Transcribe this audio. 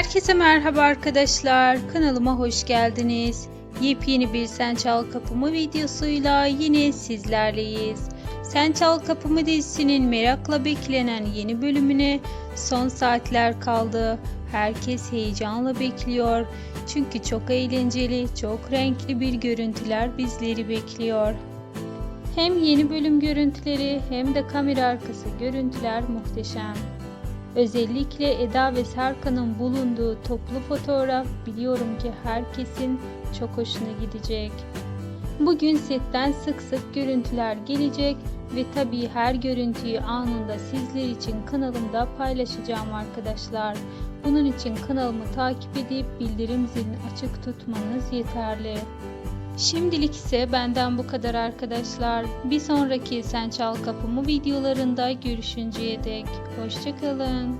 Herkese merhaba arkadaşlar. Kanalıma hoş geldiniz. Yepyeni bir Sen Çal Kapımı videosuyla yine sizlerleyiz. Sen Çal Kapımı dizisinin merakla beklenen yeni bölümüne son saatler kaldı. Herkes heyecanla bekliyor. Çünkü çok eğlenceli, çok renkli bir görüntüler bizleri bekliyor. Hem yeni bölüm görüntüleri hem de kamera arkası görüntüler muhteşem. Özellikle Eda ve Serkan'ın bulunduğu toplu fotoğraf biliyorum ki herkesin çok hoşuna gidecek. Bugün setten sık sık görüntüler gelecek ve tabii her görüntüyü anında sizler için kanalımda paylaşacağım arkadaşlar. Bunun için kanalımı takip edip bildirim zilini açık tutmanız yeterli. Şimdilik ise benden bu kadar arkadaşlar. Bir sonraki Sen Çal Kapımı videolarında görüşünceye dek. Hoşçakalın.